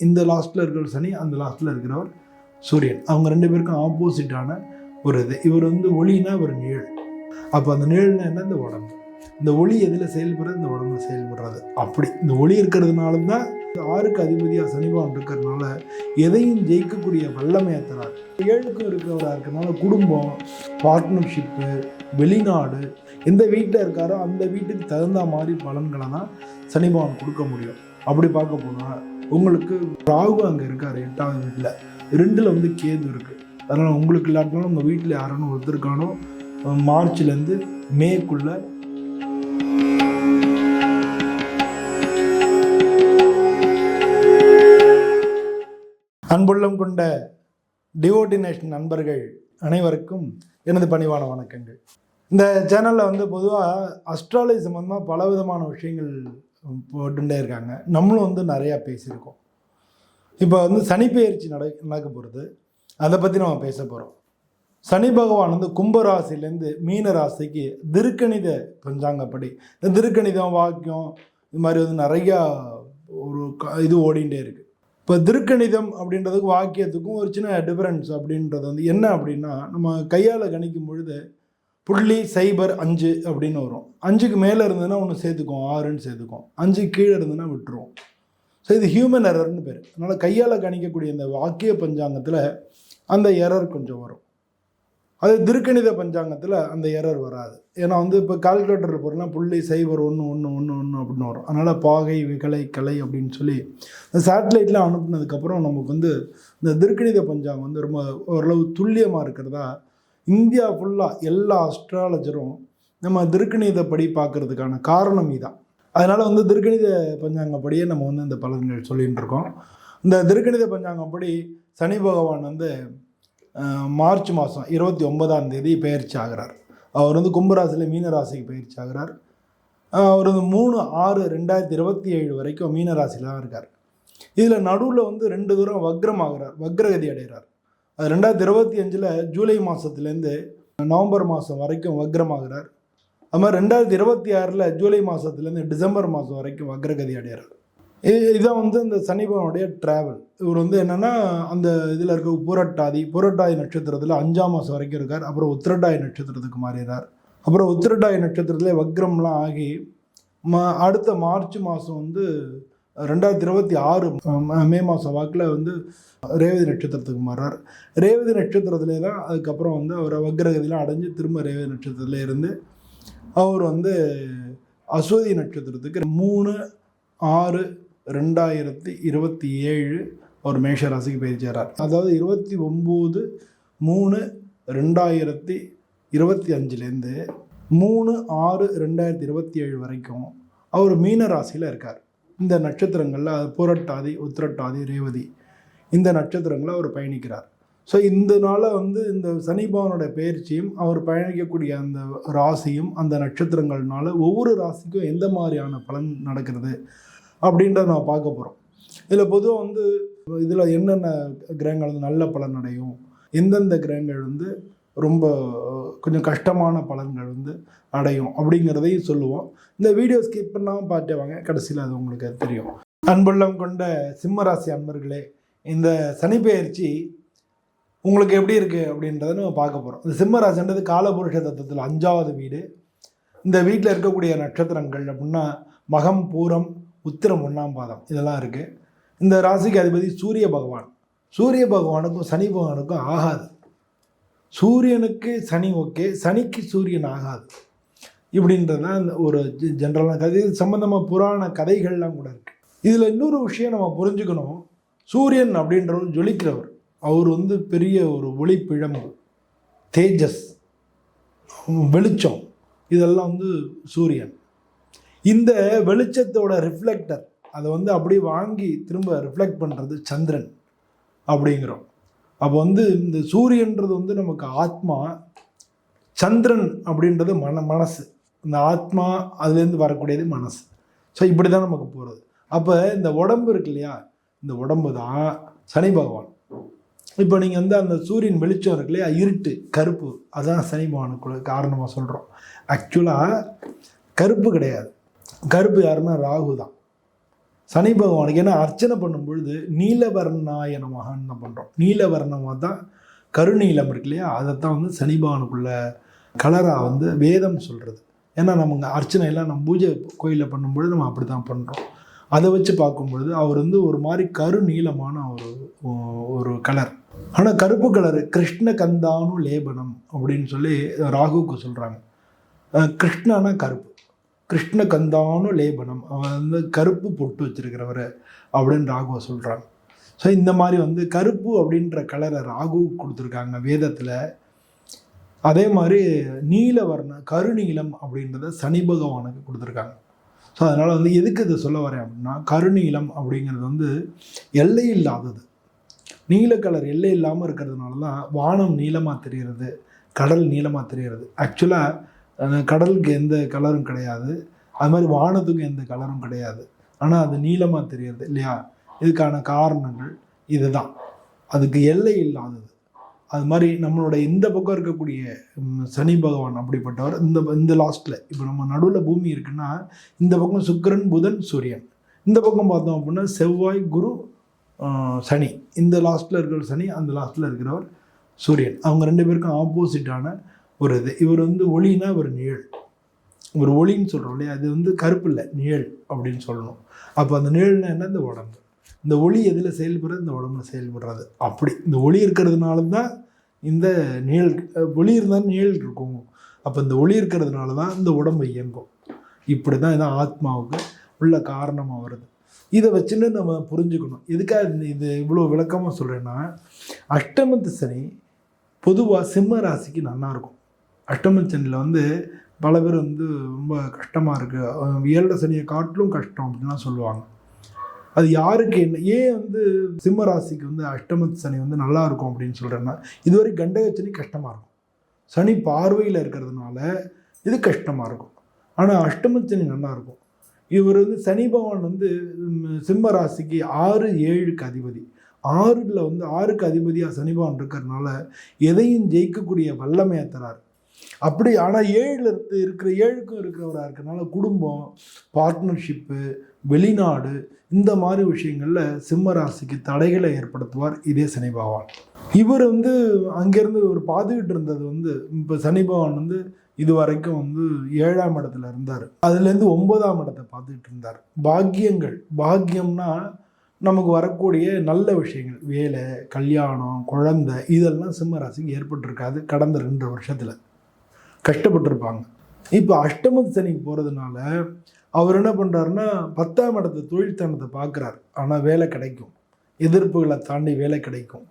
இந்த லாஸ்ட்டில் இருக்கிற சனி அந்த லாஸ்ட்டில் இருக்கிறவர் சூரியன். அவங்க ரெண்டு பேருக்கும் ஆப்போசிட்டான ஒரு இது. இவர் வந்து ஒளினா ஒரு நிழல். அப்போ அந்த நிழல்னா என்ன? இந்த உடம்பு. இந்த ஒளி எதில் செயல்படுறது இந்த உடம்புல செயல்படுறது. அப்படி. இந்த ஒளி இருக்கிறதுனால தான் ஆறுக்கு அதிபதியாக சனிபவன் இருக்கிறதுனால எதையும் ஜெயிக்கக்கூடிய வல்லமையை தரார் ஏழுக்கும் இருக்கிறவராக இருக்கிறனால குடும்பம் பார்ட்னர்ஷிப்பு வெளிநாடு எந்த வீட்டில் இருக்காரோ அந்த வீட்டுக்கு தகுந்த மாதிரி பலன்களை தான் சனி கொடுக்க முடியும். அப்படி பார்க்க போனால் உங்களுக்கு ராகு அங்கே இருக்கார் எட்டாவது வீட்டில் ரெண்டில் வந்து கேது இருக்குது அதனால் உங்களுக்கு இல்லாட்டினாலும் உங்கள் வீட்டில் யாரானு ஒருத்தருக்கானோ மார்ச்லேருந்து மேக்குள்ள அன்புள்ளம் கொண்ட டிவோட்டினேஷன் நண்பர்கள் அனைவருக்கும் எனது பணிவான வணக்கங்கள். இந்த சேனலில் வந்து பொதுவாக அஸ்ட்ராலஜி சம்மந்தமாக பல விதமான விஷயங்கள் போட்டுட்டே இருக்காங்க. நம்மளும் வந்து நிறையா பேசியிருக்கோம். இப்போ வந்து சனிப்பெயர்ச்சி நட நடக்க போகிறது அதை பற்றி நம்ம பேச போகிறோம் சனி பகவான் வந்து கும்பராசிலேருந்து மீன ராசிக்கு திருக்கணித பஞ்சாங்கப்படி இந்த திருக்கணிதம் வாக்கியம் இது மாதிரி வந்து நிறையா ஒரு க- இது ஓடிண்டே இருக்குது இப்போ திருக்கணிதம் அப்படின்றதுக்கு வாக்கியத்துக்கும் ஒரு சின்ன டிஃபரன்ஸ் அப்படின்றது வந்து என்ன அப்படின்னா நம்ம கையால் கணிக்கும் பொழுது புள்ளி சைபர் அஞ்சு அப்படின்னு வரும். அஞ்சுக்கு மேலே இருந்ததுன்னா ஒன்று சேர்த்துக்கும் ஆறுன்னு சேர்த்துக்கும் அஞ்சு கீழே இருந்ததுன்னா விட்டுருவோம். ஸோ இது ஹியூமன் எரர்னு பேர். அதனால் கையால் கணிக்கக்கூடிய இந்த வாக்கிய பஞ்சாங்கத்தில் அந்த எரர் கொஞ்சம் வரும். அது திருக்கணித பஞ்சாங்கத்தில் அந்த எரர் வராது. ஏன்னா வந்து இப்போ கால்குலேட்டரில் பொருள்னா புள்ளி சைபர் ஒன்று ஒன்று ஒன்று ஒன்று அப்படின்னு வரும். அதனால் பாகை விகலை கலை அப்படின்னு சொல்லி இந்த சேட்டலைட்லாம் அனுப்புனதுக்கப்புறம் நமக்கு வந்து இந்த திருக்கணித பஞ்சாங்கம் வந்து ரொம்ப ஓரளவு துல்லியமாக இருக்கிறதா இந்தியா ஃபுல்லாக எல்லா அஸ்ட்ராலஜரும் நம்ம திருக்கணிதப்படி பார்க்கறதுக்கான காரணம் இதான். அதனால் வந்து திருக்கணித பஞ்சாங்கப்படியே நம்ம வந்து இந்த பலன்கள் சொல்லிகிட்டு இருக்கோம். இந்த திருக்கணித பஞ்சாங்கப்படி சனி பகவான் வந்து மார்ச் மாதம் இருபத்தி ஒன்பதாம் தேதி பயிற்சி ஆகிறார். அவர் வந்து கும்பராசியில் மீன ராசிக்கு பயிற்சி ஆகிறார். அவர் வந்து மூணு ஆறு ரெண்டாயிரத்தி இருபத்தி ஏழு வரைக்கும் மீன ராசியில் தான் இருக்கார். இதில் நடுவில் வந்து ரெண்டு தூரம் வக்ரம் ஆகிறார் வக்ரகதி அடைகிறார். அது ரெண்டாயிரத்தி இருபத்தி அஞ்சில் ஜூலை மாதத்துலேருந்து நவம்பர் மாதம் வரைக்கும் வக்ரமாகிறார். அது மாதிரி ரெண்டாயிரத்தி இருபத்தி ஆறில் ஜூலை மாதத்துலேருந்து டிசம்பர் மாதம் வரைக்கும் வக்ரகதி அடைகிறார் இது இதான் வந்து இந்த சனிபவனுடைய ட்ராவல் இவர் வந்து என்னென்னா அந்த இதில் இருக்க புரட்டாதி புரட்டாதி நட்சத்திரத்தில் அஞ்சாம் மாதம் வரைக்கும் இருக்கார். அப்புறம் உத்திரட்டாதி நட்சத்திரத்துக்கு மாறிடுறார் அப்புறம் உத்திரட்டாதி நட்சத்திரத்தில் வக்ரம்லாம் ஆகி ம அடுத்த மார்ச் மாதம் வந்து ரெண்டாயிரத்தி இருபத்தி ஆறு மே மாதம் வாக்கில் வந்து ரேவதி நட்சத்திரத்துக்கு மாறார் ரேவதி நட்சத்திரத்திலே தான் அதுக்கப்புறம் வந்து அவர் வக்ரகதிலாம் அடைஞ்சு திரும்ப ரேவதி நட்சத்திரத்துல இருந்து அவர் வந்து அஸ்வதி நட்சத்திரத்துக்கு மூணு ஆறு ரெண்டாயிரத்தி இருபத்தி ஏழு அவர் மேஷ ராசிக்கு பயிற்சியார் அதாவது இருபத்தி ஒம்பது மூணு ரெண்டாயிரத்தி இருபத்தி அஞ்சுலேருந்து மூணு ஆறு ரெண்டாயிரத்தி இருபத்தி ஏழு வரைக்கும் அவர் மீன ராசியில் இருக்கார். இந்த நட்சத்திரங்களில் அது புரட்டாதி உத்திரட்டாதி ரேவதி. இந்த நட்சத்திரங்களில் அவர் பயணிக்கிறார். ஸோ இந்த நாள வந்து இந்த சனிபவனோட பயிற்சியும் அவர் பயணிக்கக்கூடிய அந்த ராசியும் அந்த நட்சத்திரங்கள்னால ஒவ்வொரு ராசிக்கும் எந்த மாதிரியான பலன் நடக்கிறது அப்படின்றத நான் பார்க்க போகிறோம் இதில் பொதுவாக வந்து இதில் என்னென்ன கிரகங்கள் வந்து நல்ல பலன் அடையும் எந்தெந்த கிரகங்கள் வந்து ரொம்ப கொஞ்சம் கஷ்டமான பலன்கள் வந்து அடையும் அப்படிங்கிறதையும் சொல்லுவோம். இந்த வீடியோ ஸ்கிப் பண்ணாமல் பார்த்துவாங்க கடைசியில் அது உங்களுக்கு தெரியும். அன்புள்ளம் கொண்ட சிம்மராசி அன்பர்களே இந்த சனிப்பெயர்ச்சி உங்களுக்கு எப்படி இருக்குது அப்படின்றத நம்ம பார்க்க போகிறோம் இந்த சிம்மராசின்றது காலபுருஷ தத்துவத்தில் அஞ்சாவது வீடு. இந்த வீட்டில் இருக்கக்கூடிய நட்சத்திரங்கள் அப்படின்னா மகம் பூரம் உத்திரம் ஒன்றாம் பாதம் இதெல்லாம் இருக்குது இந்த ராசிக்கு அதிபதி சூரிய பகவான். சூரிய பகவானுக்கும் சனி பகவானுக்கும் ஆகாது. சூரியனுக்கு சனி ஓகே சனிக்கு சூரியன் ஆகாது. இப்படின்றதான் ஒரு ஜென்ரலான கதை. இது சம்மந்தமாக புராண கதைகள்லாம் கூட இருக்குது இதில் இன்னொரு விஷயம் நம்ம புரிஞ்சுக்கணும். சூரியன் அப்படின்றவர் ஜொலிக்கிறவர். அவர் வந்து பெரிய ஒரு ஒளிப்பிழம்பு தேஜஸ் வெளிச்சம். இதெல்லாம் வந்து சூரியன். இந்த வெளிச்சத்தோட ரிஃப்ளெக்டர் அதை வந்து அப்படியே வாங்கி திரும்ப ரிஃப்ளெக்ட் பண்ணுறது சந்திரன் அப்படிங்கிறோம். அப்போ வந்து இந்த சூரியன்றது வந்து நமக்கு ஆத்மா சந்திரன் அப்படின்றது மன மனசு. இந்த ஆத்மா அதுலேருந்து வரக்கூடியது மனசு. ஸோ இப்படி தான் நமக்கு போகிறது அப்போ இந்த உடம்பு இருக்கு இல்லையா? இந்த உடம்பு தான் சனி பகவான். இப்போ நீங்கள் வந்து அந்த சூரியன் வெளிச்சம் இருக்கு இல்லையா? இருட்டு கருப்பு. அதுதான் சனி பகவானுக்குள்ள காரணமாக சொல்கிறோம் ஆக்சுவலாக கருப்பு கிடையாது. கருப்பு யாருன்னா ராகு தான். சனி பகவானுக்கு ஏன்னா அர்ச்சனை பண்ணும் பொழுது நீலவர்ணாய நமகான்னு தான் பண்ணுறோம் நீலவர்ணமாக தான் கருநீலம் இருக்கு இல்லையா? அதைத்தான் வந்து சனி பகவானுக்குள்ள கலராக வந்து வேதம் சொல்கிறது ஏன்னா நம்ம அர்ச்சனை எல்லாம் நம்ம பூஜை கோயிலில் பண்ணும்பொழுது நம்ம அப்படி தான் பண்ணுறோம் அதை வச்சு பார்க்கும்பொழுது அவர் வந்து ஒரு மாதிரி கருநீளமான ஒரு ஒரு கலர். ஆனால் கருப்பு கலரு கிருஷ்ண கந்தானு லேபனம் அப்படின்னு சொல்லி ராகுவுக்கு சொல்கிறாங்க கிருஷ்ணனா கருப்பு. கிருஷ்ண கந்தானு லேபனம். அவன் வந்து கருப்பு பொட்டு வச்சிருக்கிறவர் அப்படின்னு ராகுவை சொல்கிறாங்க ஸோ இந்த மாதிரி வந்து கருப்பு அப்படின்ற கலரை ராகுவுக்கு கொடுத்துருக்காங்க வேதத்தில். அதே மாதிரி நீலவர்ண கருநீலம் அப்படின்றத சனி பகவானுக்கு கொடுத்துருக்காங்க. ஸோ அதனால் வந்து எதுக்கு இதை சொல்ல வரேன் அப்படின்னா கருநீலம் அப்படிங்கிறது வந்து எல்லை இல்லாதது. நீல கலர் எல்லை இல்லாமல் இருக்கிறதுனால தான் வானம் நீளமாக தெரிகிறது கடல் நீளமாக தெரிகிறது. ஆக்சுவலாக கடலுக்கு எந்த கலரும் கிடையாது. அது மாதிரி வானத்துக்கும் எந்த கலரும் கிடையாது. ஆனால் அது நீளமாக தெரிகிறது இல்லையா? இதுக்கான காரணங்கள் இதுதான். அதுக்கு எல்லை இல்லாதது. அது மாதிரி நம்மளோட இந்த பக்கம் இருக்கக்கூடிய சனி பகவான் அப்படிப்பட்டவர் இந்த இந்த லாஸ்ட்டில் இப்போ நம்ம நடுவில் பூமி இருக்குன்னா இந்த பக்கம் சுக்கரன் புதன் சூரியன். இந்த பக்கம் பார்த்தோம் அப்படின்னா செவ்வாய் குரு சனி. இந்த லாஸ்ட்டில் இருக்கிற சனி அந்த லாஸ்ட்டில் இருக்கிறவர் சூரியன். அவங்க ரெண்டு பேருக்கும் ஆப்போசிட்டான ஒரு இது. இவர் வந்து ஒளினா ஒரு நிழல். ஒரு ஒளின்னு சொல்கிறோம் இல்லையா? அது வந்து கருப்பு இல்லை நிழல் அப்படின்னு சொல்லணும். அப்போ அந்த நிழல்னா என்ன? இந்த உடம்பு. இந்த ஒளி எதில் செயல்படுறது இந்த உடம்புல செயல்படுறது. அப்படி. இந்த ஒளி இருக்கிறதுனால தான் இந்த நிழல் ஒளி இருந்தால் நிழல் இருக்கும். அப்போ இந்த ஒளி இருக்கிறதுனால தான் இந்த உடம்பு இயங்கும். இப்படி தான் இதான் ஆத்மாவுக்கு உள்ள காரணமாக வருது. இதை வச்சுன்னு நம்ம புரிஞ்சுக்கணும். எதுக்காக இது இவ்வளோ விளக்கமாக சொல்கிறேன்னா அஷ்டமத்து சனி பொதுவாக சிம்ம ராசிக்கு நல்லா இருக்கும். அஷ்டம சனியில் வந்து பல பேர் வந்து ரொம்ப கஷ்டமாக இருக்குது ஏழரை சனியை காட்டிலும் கஷ்டம் அப்படின்லாம் சொல்லுவாங்க. அது யாருக்கு என்ன? ஏன் வந்து சிம்ம ராசிக்கு வந்து அஷ்டமத்து சனி வந்து நல்லா இருக்கும் அப்படின்னு சொல்கிறேன்னா இதுவரை கண்டக சனி கஷ்டமாக இருக்கும். சனி பார்வையில் இருக்கிறதுனால இது கஷ்டமாக இருக்கும். ஆனால் அஷ்டமத்து சனி நல்லா இருக்கும். இவர் வந்து சனி பகவான் வந்து சிம்ம ராசிக்கு ஆறு ஏழுக்கு அதிபதி. ஆறில் வந்து ஆறுக்கு அதிபதியாக சனி பகவான் இருக்கிறதுனால எதையும் ஜெயிக்கக்கூடிய வல்லமையை தரார். அப்படி ஆனால் ஏழில் இருந்து இருக்கிற ஏழுக்கும் இருக்கிறவராக இருக்கிறனால குடும்பம் பார்ட்னர்ஷிப்பு வெளிநாடு இந்த மாதிரி விஷயங்களில் சிம்ம ராசிக்கு தடைகளை ஏற்படுத்துவார் இதே சனி பகவான். இவர் வந்து அங்கேருந்து ஒரு பார்த்துக்கிட்டு இருந்தது வந்து இப்போ சனி பகவான் வந்து இது வரைக்கும் வந்து ஏழாம் இடத்துல இருந்தார். அதுலேருந்து ஒன்பதாம் இடத்தை பார்த்துக்கிட்டு இருந்தார். பாக்கியங்கள் பாக்கியம்னா நமக்கு வரக்கூடிய நல்ல விஷயங்கள் வேலை கல்யாணம் குழந்தை இதெல்லாம் சிம்ம ராசிக்கு ஏற்பட்டிருக்காது கடந்த ரெண்டு வருஷத்தில். கஷ்டப்பட்டிருப்பாங்க. இப்போ அஷ்டமத்து சனிக்கு போகிறதுனால அவர் என்ன பண்ணுறாருன்னா பத்தாம் இடத்த தொழில்தனத்தை பார்க்குறாரு. ஆனால் வேலை கிடைக்கும். எதிர்ப்புகளை தாண்டி வேலை கிடைக்கும்.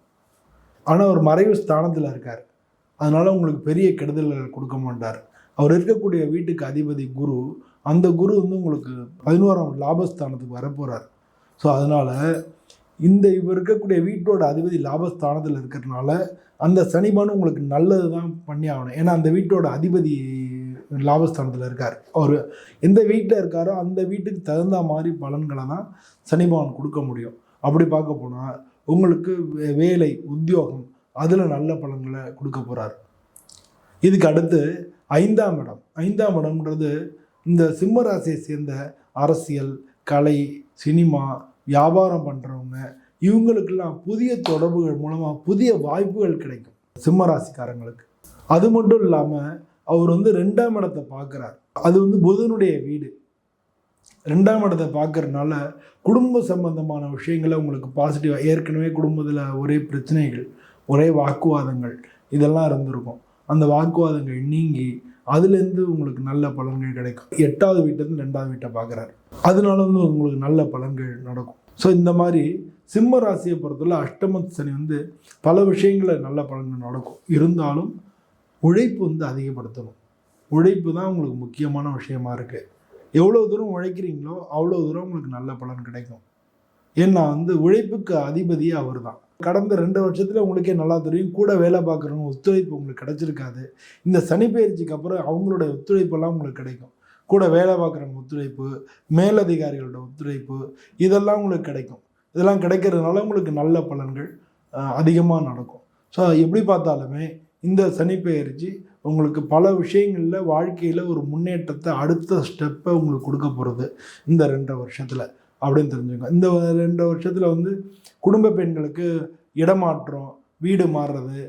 ஆனால் அவர் மறைவு ஸ்தானத்தில் இருக்கார். அதனால் உங்களுக்கு பெரிய கெடுதல்கள் கொடுக்க மாட்டார். அவர் இருக்கக்கூடிய வீட்டுக்கு அதிபதி குரு அந்த குரு வந்து உங்களுக்கு பதினோராம் லாபஸ்தானத்துக்கு வரப்போகிறார் ஸோ அதனால் இந்த இவர் இருக்கக்கூடிய வீட்டோட அதிபதி லாபஸ்தானத்தில் இருக்கிறதுனால அந்த சனிபானு உங்களுக்கு நல்லது தான் பண்ணி ஆகணும். ஏன்னா அந்த வீட்டோட அதிபதி லாபஸ்தானத்தில் இருக்கார். அவர் எந்த வீட்டில் இருக்காரோ அந்த வீட்டுக்கு தகுந்த மாதிரி பலன்களை தான் சனிபவன் கொடுக்க முடியும். அப்படி பார்க்க போனால் உங்களுக்கு வே- வேலை உத்தியோகம் அதில் நல்ல பலன்களை கொடுக்க போகிறார் இதுக்கு அடுத்து ஐந்தாம் இடம். ஐந்தாம் இடம்ன்றது இந்த சிம்ம ராசியை சேர்ந்த அரசியல் கலை சினிமா வியாபாரம் பண்ணுற இல்லாமல் இவங்களுக்கெல்லாம் புதிய தொடர்புகள் மூலமாக புதிய வாய்ப்புகள் கிடைக்கும். சிம்ம ராசிக்காரங்களுக்கு அது மட்டும் இல்லாமல் அவர் வந்து ரெண்டாம் இடத்தை பார்க்குறார். அது வந்து புதனுடைய வீடு. ரெண்டாம் இடத்தை பார்க்குறதுனால குடும்ப சம்பந்தமான விஷயங்களை உங்களுக்கு பாசிட்டிவாக ஏற்கனவே குடும்பத்தில் ஒரே பிரச்சனைகள் ஒரே வாக்குவாதங்கள் இதெல்லாம் இருந்திருக்கும். அந்த வாக்குவாதங்கள் நீங்கி அதுலேருந்து உங்களுக்கு நல்ல பலன்கள் கிடைக்கும். எட்டாவது வீட்டிலேருந்து ரெண்டாவது வீட்டை பார்க்குறாரு. அதனால வந்து உங்களுக்கு நல்ல பலன்கள் நடக்கும். ஸோ இந்த மாதிரி சிம்ம ராசியை பொறுத்தவரை அஷ்டமத்து சனி வந்து பல விஷயங்களில் நல்ல பலன்கள் நடக்கும். இருந்தாலும் உழைப்பு வந்து அதிகப்படுத்தணும். உழைப்பு தான் உங்களுக்கு முக்கியமான விஷயமா இருக்குது எவ்வளோ தூரம் உழைக்கிறீங்களோ அவ்வளோ தூரம் உங்களுக்கு நல்ல பலன் கிடைக்கும். ஏன்னா வந்து உழைப்புக்கு அதிபதியே அவர் தான். கடந்த ரெண்டு வருஷத்தில் உங்களுக்கே நல்லா தெரியும். கூட வேலை பார்க்குறவங்க ஒத்துழைப்பு உங்களுக்கு கிடச்சிருக்காது. இந்த சனி பயிற்சிக்கு அப்புறம் அவங்களோட ஒத்துழைப்பெல்லாம் உங்களுக்கு கிடைக்கும். கூட வேலை பார்க்குறவங்க ஒத்துழைப்பு மேலதிகாரிகளோட ஒத்துழைப்பு இதெல்லாம் உங்களுக்கு கிடைக்கும். இதெல்லாம் கிடைக்கிறதுனால உங்களுக்கு நல்ல பலன்கள் அதிகமாக நடக்கும். ஸோ எப்படி பார்த்தாலுமே இந்த சனிப்பெயர்ச்சி உங்களுக்கு பல விஷயங்களில் வாழ்க்கையில் ஒரு முன்னேற்றத்தை அடுத்த ஸ்டெப்பை உங்களுக்கு கொடுக்க போகிறது இந்த ரெண்டு வருஷத்தில் அப்படின்னு தெரிஞ்சுக்கோங்க. இந்த ரெண்டு வருஷத்தில் வந்து குடும்ப பெண்களுக்கு இடமாற்றம் வீடு மாறுறது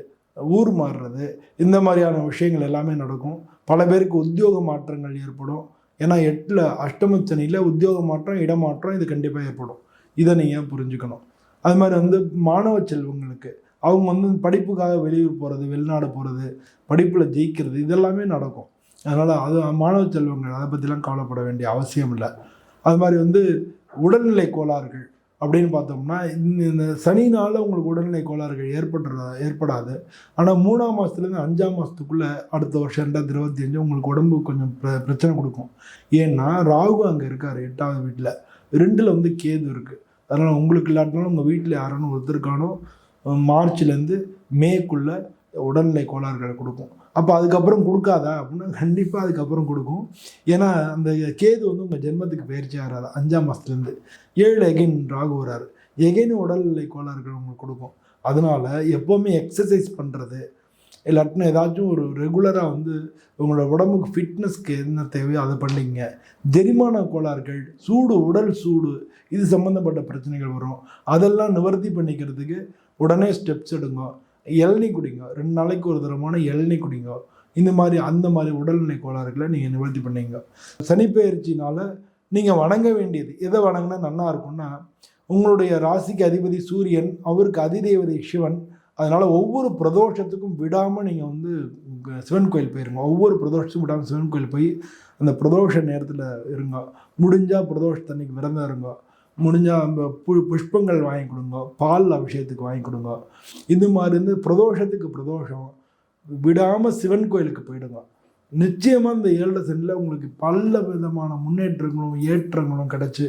ஊர் மாறுறது இந்த மாதிரியான விஷயங்கள் எல்லாமே நடக்கும். பல பேருக்கு உத்தியோக மாற்றங்கள் ஏற்படும். ஏன்னா எட்டில் அஷ்டமச்சனியில் உத்தியோக மாற்றம் இடமாற்றம் இது கண்டிப்பாக ஏற்படும். இதை நீங்கள் புரிஞ்சுக்கணும்? அது மாதிரி வந்து மாணவ செல்வங்களுக்கு அவங்க வந்து படிப்புக்காக வெளியூர் போகிறது வெளிநாடு போகிறது படிப்பில் ஜெயிக்கிறது இதெல்லாமே நடக்கும். அதனால் அது மாணவ செல்வங்கள் அதை பற்றிலாம் கவலைப்பட வேண்டிய அவசியம் இல்லை. அது மாதிரி வந்து உடல்நிலை கோளாறுகள் அப்படின்னு பார்த்தோம்னா இந்த இந்த சனினால் உங்களுக்கு உடல்நிலை கோளாறுகள் ஏற்படுறதா ஏற்படாது. ஆனால் மூணாம் மாதத்துலேருந்து அஞ்சாம் மாதத்துக்குள்ளே அடுத்த வருஷம் ரெண்டாயிரத்தி இருபத்தி அஞ்சு உங்களுக்கு உடம்பு கொஞ்சம் பிர பிரச்சனை கொடுக்கும். ஏன்னா ராகு அங்கே இருக்கார் எட்டாவது வீட்டில் ரெண்டில் வந்து கேது இருக்குது அதனால் உங்களுக்கு இல்லாட்டினாலும் உங்கள் வீட்டில் யாரானும் ஒருத்தருக்கானோ மார்ச்லேருந்து மேக்குள்ளே உடல்நிலை கோளாறுகளை கொடுக்கும். அப்போ அதுக்கப்புறம் கொடுக்காதா? அப்படின்னா கண்டிப்பாக அதுக்கப்புறம் கொடுக்கும். ஏன்னா அந்த கேது வந்து உங்கள் ஜென்மத்துக்கு பயிற்சி ஆகிறாரு அஞ்சாம் மாதத்துலேருந்து ஏழு எகைன் ராகு வராரு. எகைன் உடல்நிலை கோளாறுகள் உங்களுக்கு கொடுக்கும். அதனால் எப்போவுமே எக்ஸசைஸ் பண்ணுறது இல்லாட்டினா ஏதாச்சும் ஒரு ரெகுலராக வந்து உங்களோட உடம்புக்கு ஃபிட்னஸ்க்கு என்ன தேவையோ அதை பண்ணிங்க ஜெரிமான கோளாறுகள் சூடு உடல் சூடு இது சம்மந்தப்பட்ட பிரச்சனைகள் வரும். அதெல்லாம் நிவர்த்தி பண்ணிக்கிறதுக்கு உடனே ஸ்டெப்ஸ் எடுங்க. இளநீ குடிங்க. ரெண்டு நாளைக்கு ஒரு தரமான இளநீ குடிங்க. இந்த மாதிரி அந்த மாதிரி உடல்நிலை கோளாறுகளை நீங்கள் நிவர்த்தி பண்ணீங்க. சனிப்பெயர்ச்சினால் நீங்கள் வணங்க வேண்டியது எதை வணங்கினா நல்லா இருக்கும்னா உங்களுடைய ராசிக்கு அதிபதி சூரியன் அவருக்கு அதிதேவதை சிவன் அதனால் ஒவ்வொரு பிரதோஷத்துக்கும் விடாமல் நீங்கள் வந்து சிவன் கோயில் போயிருங்க. ஒவ்வொரு பிரதோஷத்துக்கும் விடாமல் சிவன் கோயில் போய் அந்த பிரதோஷ நேரத்தில் இருங்க. முடிஞ்சால் பிரதோஷத்தன்னைக்கு விரதம் இருங்க. முடிஞ்சால் அந்த பு புஷ்பங்கள் வாங்கி கொடுங்க பால் அபிஷேகத்துக்கு வாங்கி கொடுங்க. இது மாதிரி இருந்து பிரதோஷத்துக்கு பிரதோஷம். விடாமல் சிவன் கோயிலுக்கு போயிடுங்க. நிச்சயமாக இந்த ஏழரை சென்டில் உங்களுக்கு பல விதமான முன்னேற்றங்களும் ஏற்றங்களும் கிடச்சி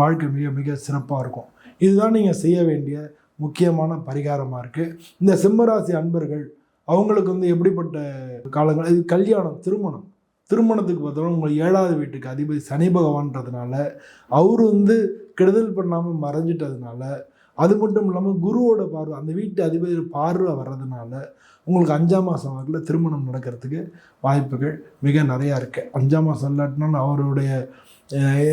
வாழ்க்கை மிக மிக சிறப்பாக இருக்கும். இதுதான் நீங்கள் செய்ய வேண்டிய முக்கியமான பரிகாரமாக இருக்குது இந்த சிம்மராசி அன்பர்கள் அவங்களுக்கு வந்து எப்படிப்பட்ட காலங்கள்? இது கல்யாணம் திருமணம். திருமணத்துக்கு பார்த்தோம்னா உங்கள் ஏழாவது வீட்டுக்கு அதிபதி சனி பகவான்றதுனால அவர் வந்து கெடுதல் பண்ணாமல் மறைஞ்சிட்டதுனால அது மட்டும் இல்லாமல் குருவோட பார்வை அந்த வீட்டு அதிபதி பார்வை வர்றதுனால உங்களுக்கு அஞ்சாம் மாதம் வாக்கில் திருமணம் நடக்கிறதுக்கு வாய்ப்புகள் மிக நிறையா இருக்குது அஞ்சாம் மாதம் இல்லாட்டினாலும் அவருடைய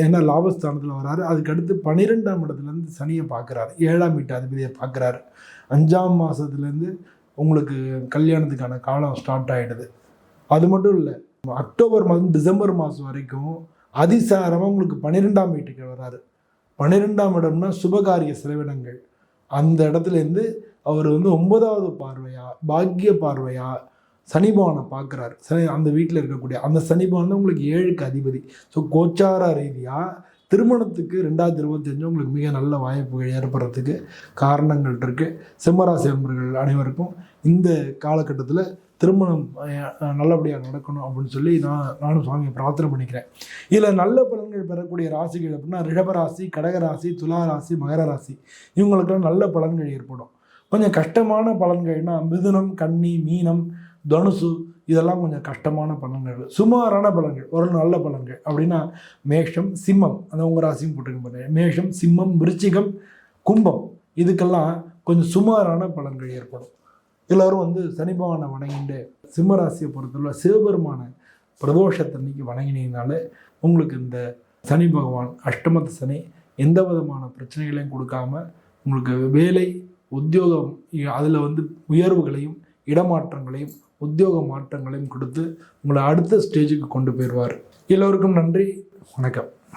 என்ன லாபஸ்தானத்தில் வராரு. அதுக்கடுத்து பன்னிரெண்டாம் இடத்துலேருந்து சனியை பார்க்குறாரு. ஏழாம் வீட்டு அதிபதியை பார்க்குறாரு. அஞ்சாம் மாதத்துலேருந்து உங்களுக்கு கல்யாணத்துக்கான காலம் ஸ்டார்ட் ஆகிடுது அது மட்டும் இல்லை அக்டோபர் மாதம் டிசம்பர் மாதம் வரைக்கும் அதிசாரமாக உங்களுக்கு பன்னிரெண்டாம் வீட்டுக்கு வர்றாரு பன்னிரெண்டாம் இடம்னா சுபகாரிய செலவினங்கள். அந்த இடத்துலேருந்து அவர் வந்து ஒன்பதாவது பார்வையா பாக்கிய பார்வையா சனிபவனை பார்க்குறாரு. சனி அந்த வீட்டில் இருக்கக்கூடிய அந்த சனிபவன் தான் உங்களுக்கு ஏழுக்கு அதிபதி. ஸோ கோச்சார ரீதியாக திருமணத்துக்கு ரெண்டாயிரத்தி இருபத்தஞ்சு உங்களுக்கு மிக நல்ல வாய்ப்புகள் ஏற்படுறதுக்கு காரணங்கள் இருக்குது சிம்மராசி அன்பர்கள் அனைவருக்கும் இந்த காலகட்டத்தில் திருமணம் நல்லபடியாக நடக்கணும் அப்படின்னு சொல்லி நான் நானும் சுவாமியை பிரார்த்தனை பண்ணிக்கிறேன். இதில் நல்ல பலன்கள் பெறக்கூடிய ராசிகள் அப்படின்னா ரிஷபராசி கடகராசி துலா ராசி மகர ராசி. இவங்களுக்கெல்லாம் நல்ல பலன்கள் ஏற்படும். கொஞ்சம் கஷ்டமான பலன்கள்னா மிதுனம் கன்னி மீனம் தனுசு இதெல்லாம் கொஞ்சம் கஷ்டமான பலன்கள். சுமாரான பலன்கள் ஒரு நல்ல பலன்கள். அப்படின்னா மேஷம் சிம்மம். அந்த உங்கள் ராசியும் போட்டுக்க பாருங்க. மேஷம் சிம்மம் விருச்சிகம் கும்பம். இதுக்கெல்லாம் கொஞ்சம் சுமாரான பலன்கள் ஏற்படும். எல்லோரும் வந்து சனிபகவானை வணங்கிட்டு சிம்மராசியை பொறுத்தவரை சிவபெருமான பிரதோஷத்தன்னைக்கு வணங்கினீங்கனால உங்களுக்கு இந்த சனி பகவான் அஷ்டமத்து சனி எந்த விதமான பிரச்சனைகளையும் கொடுக்காம உங்களுக்கு வேலை உத்தியோகம் அதில் வந்து உயர்வுகளையும் இடமாற்றங்களையும் உத்தியோக மாற்றங்களையும் கொடுத்து உங்களை அடுத்த ஸ்டேஜுக்கு கொண்டு போயிடுவார். எல்லோருக்கும் நன்றி. வணக்கம்.